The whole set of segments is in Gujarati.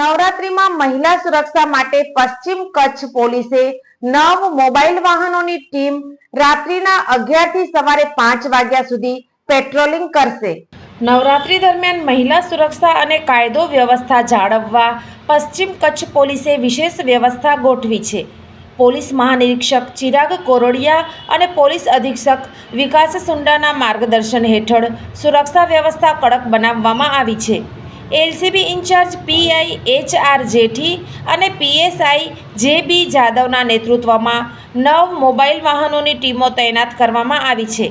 નવરાત્રીમાં મહિલા સુરક્ષા માટે પશ્ચિમ કચ્છ પોલીસે નવ મોબાઈલ વાહનોની ટીમ રાત્રિના અગિયારથી સવારે પાંચ વાગ્યા સુધી પેટ્રોલિંગ કરશે. નવરાત્રી દરમિયાન મહિલા સુરક્ષા અને કાયદો વ્યવસ્થા જાળવવા પશ્ચિમ કચ્છ પોલીસે વિશેષ વ્યવસ્થા ગોઠવી છે. પોલીસ મહાનિરીક્ષક ચિરાગ કોરોડિયા અને પોલીસ અધિક્ષક વિકાસ સુંડાના માર્ગદર્શન હેઠળ સુરક્ષા વ્યવસ્થા કડક બનાવવામાં આવી છે. LCB in charge PI H R Jethi અને પીએસઆઈ જે બી જાદવના નેતૃત્વમાં નવ મોબાઈલ વાહનોની ટીમો તૈનાત કરવામાં આવી છે.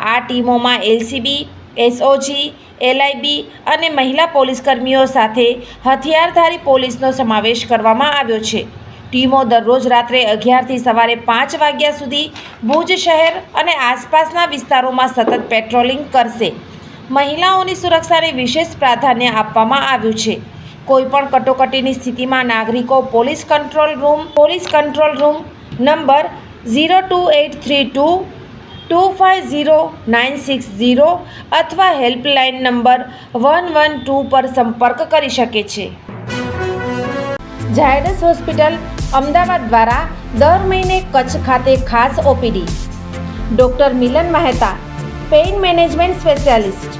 આ ટીમોમાં એલસીબી, એસઓજી, એલઆઈબી અને મહિલા પોલીસકર્મીઓ સાથે હથિયારધારી પોલીસનો સમાવેશ કરવામાં આવ્યો છે. ટીમો દરરોજ રાત્રે અગિયારથી સવારે પાંચ વાગ્યા સુધી ભુજ શહેર અને આસપાસના વિસ્તારોમાં સતત પેટ્રોલિંગ કરશે. મહિલાઓની સુરક્ષાને વિશેષ પ્રાધાન્ય આપવામાં આવ્યું છે. કોઈપણ કટોકટીની સ્થિતિમાં નાગરિકો police control room, police control room number zero two eight three two two five zero nine six zero અથવા helpline number one one two પર સંપર્ક કરી શકે છે. ઝાયડસ હોસ્પિટલ અમદાવાદ દ્વારા દર મહિને કચ્છ ખાતે ખાસ OPD. Doctor Milan Mehta, pain management specialist.